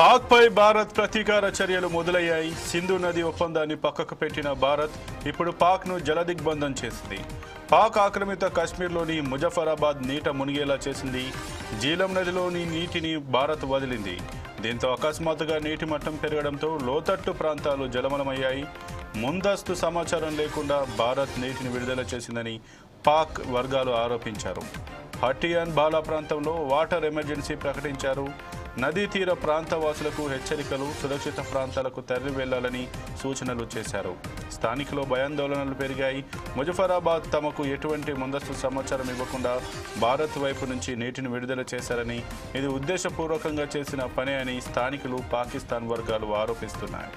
పాక్పై భారత్ ప్రతీకార చర్యలు మొదలయ్యాయి. సింధు నది ఒప్పందాన్ని పక్కకు పెట్టిన భారత్ ఇప్పుడు పాక్ను జలదిగ్బంధం చేసింది. పాక్ ఆక్రమిత కాశ్మీర్లోని ముజఫరాబాద్ నీట మునిగేలా చేసింది. జీలం నదిలోని నీటిని భారత్ వదిలింది. దీంతో అకస్మాత్తుగా నీటి మట్టం పెరగడంతో లోతట్టు ప్రాంతాలు జలమలమయ్యాయి. ముందస్తు సమాచారం లేకుండా భారత్ నీటిని విడుదల చేసిందని పాక్ వర్గాలు ఆరోపించారు. హటియాన్ బాలా ప్రాంతంలో వాటర్ ఎమర్జెన్సీ ప్రకటించారు. నదీ తీర ప్రాంత వాసులకు హెచ్చరికలు సురక్షిత ప్రాంతాలకు తరలి వెళ్ళాలని సూచనలు చేశారు. స్థానికులు భయాందోళనలు పెరిగాయి. ముజఫరాబాద్ తమకు ఎటువంటి ముందస్తు సమాచారం ఇవ్వకుండా భారత్ వైపు నుంచి నీటిని విడుదల చేశారని ఇది ఉద్దేశపూర్వకంగా చేసిన పని అని స్థానికులు పాకిస్తాన్ వర్గాలు ఆరోపిస్తున్నాయి.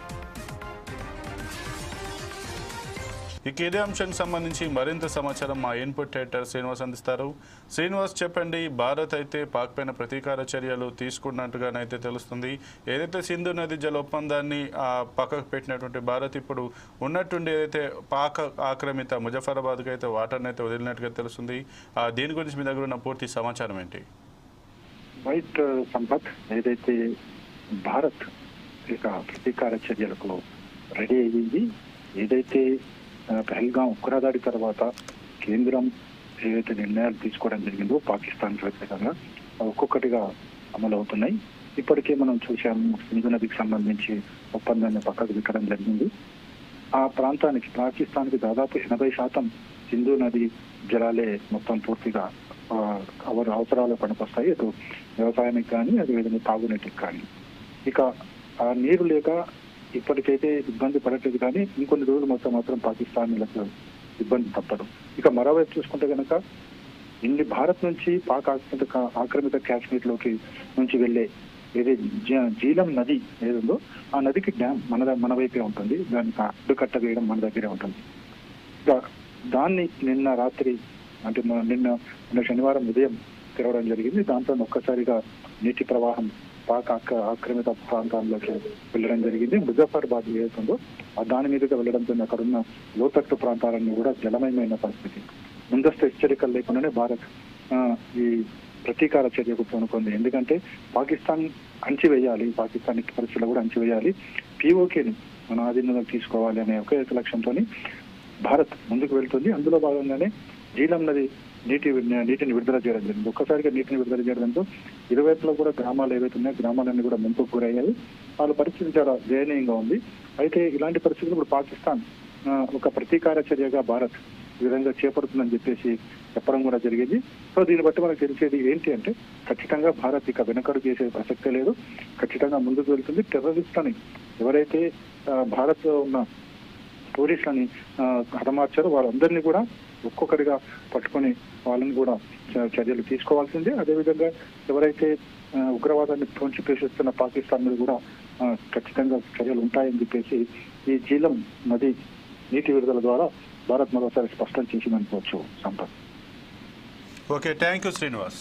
ఇక ఇదే అంశానికి సంబంధించి మరింత సమాచారం మా ఇన్పుట్ ఎడిటర్ శ్రీనివాస్ అందిస్తారు. శ్రీనివాస్ చెప్పండి భారత్ అయితే పాక్ పైన ప్రతీకార చర్యలు తీసుకున్నట్టుగానైతే తెలుస్తుంది. ఏదైతే సింధు నది జల ఒప్పందాన్ని పక్కకు పెట్టినటువంటి భారత్ ఇప్పుడు ఉన్నట్టుండి ఏదైతే పాక్ ఆక్రమిత ముజఫరాబాద్కి అయితే వాటర్ని అయితే వదిలినట్టుగా తెలుస్తుంది. ఆ, దీని గురించి మీ దగ్గర ఉన్న పూర్తి సమాచారం ఏంటి? వైట్ సంపత్ ఏదైతే భారత్ ఇక ప్రతీకార చర్యలకు రెడీ అయ్యింది ఏదైతే పహల్గాం ఉగ్రదాడి తర్వాత కేంద్రం ఏవైతే నిర్ణయాలు తీసుకోవడం జరిగిందో పాకిస్తాన్ వ్యతిరేకంగా ఒక్కొక్కటిగా అమలు అవుతున్నాయి ఇప్పటికే మనం చూసాము సింధు నదికి సంబంధించి ఒప్పందాన్ని పక్కకు పెట్టడం జరిగింది. ఆ ప్రాంతానికి పాకిస్తాన్కి దాదాపు ఎనభై శాతం సింధు నది జలాలే మొత్తం పూర్తిగా అవరు అవసరాలు పనికొస్తాయి. అటు వ్యవసాయానికి కానీ అదేవిధంగా తాగునీటికి కానీ. ఇక ఆ నీరు లేక ఇప్పటికైతే ఇబ్బంది పడట్లేదు కానీ ఇంకొన్ని రోజులు మొత్తం మాత్రం పాకిస్తానీలకు ఇబ్బంది తప్పదు. ఇక మరోవైపు చూసుకుంటే కనుక ఇన్ని భారత్ నుంచి పాక్ ఆక్రమిత ఆక్రమిత కాశ్మీర్లోకి నుంచి వెళ్ళే ఏదే జీలం నది ఏదో ఆ నదికి డ్యామ్ మన మన వైపే ఉంటుంది. దానికి అడ్డుకట్ట వేయడం మన దగ్గరే ఉంటుంది. ఇక దాన్ని నిన్న రాత్రి అంటే నిన్న నిన్న శనివారం ఉదయం తెరవడం జరిగింది. దాంతో ఒక్కసారిగా నీటి ప్రవాహం పాక్ ఆక్ర ఆక్రమిత ప్రాంతాల్లోకి వెళ్ళడం జరిగింది. ముజఫర్బాద్ ఏదైతుందో ఆ దాని మీదుగా వెళ్ళడంతో అక్కడ ఉన్న లోతట్టు ప్రాంతాలన్నీ కూడా జలమయమైన పరిస్థితి. ముందస్తు హెచ్చరికలు లేకుండానే భారత్ ఈ ప్రతీకార చర్యకు పూనుకుంది. ఎందుకంటే పాకిస్తాన్ అంచివేయాలి. పాకిస్తాన్ ఇట్టి పరిస్థితుల్లో కూడా అంచివేయాలి. పీఓకేని మన ఆధీనంలో తీసుకోవాలి అనే ఒక లక్ష్యంతో భారత్ ముందుకు వెళ్తుంది. అందులో భాగంగానే జీలం నది నీటి నీటిని విడుదల చేయడం జరిగింది. ఒక్కసారిగా నీటిని విడుదల చేయడంతో ఇరువైపులో కూడా గ్రామాలు ఏవైతే ఉన్నాయో గ్రామాలన్నీ కూడా ముంపుకు గురయ్యాయి. వాళ్ళ పరిస్థితి చాలా దయనీయంగా ఉంది. అయితే ఇలాంటి పరిస్థితులు ఇప్పుడు పాకిస్తాన్ ఒక ప్రతీకార చర్యగా భారత్ ఈ విధంగా చేపడుతుందని చెప్పేసి చెప్పడం కూడా జరిగింది. సో దీన్ని బట్టి మనకు తెలిసేది ఏంటి అంటే ఖచ్చితంగా భారత్ ఇక వెనకడు చేసే ప్రసక్తే లేదు. ఖచ్చితంగా ముందుకు వెళ్తుంది. టెర్రరిస్ట్లని ఎవరైతే భారత్ ఉన్న టూరిస్టులని హతమార్చారు హతమార్చారో వాళ్ళందరినీ కూడా ఒక్కొక్కరిగా పట్టుకొని వాళ్ళని కూడా చర్యలు తీసుకోవాల్సిందే. అదేవిధంగా ఎవరైతే ఉగ్రవాదాన్ని తోంచి పేషిస్తున్న పాకిస్తాన్ మీద కూడా ఖచ్చితంగా చర్యలు ఉంటాయని చెప్పేసి ఈ జీలం నది నీటి విడుదల ద్వారా భారత్ మరోసారి స్పష్టం చేసిందనుకోవచ్చు Sampath. Okay thank you Srinivas.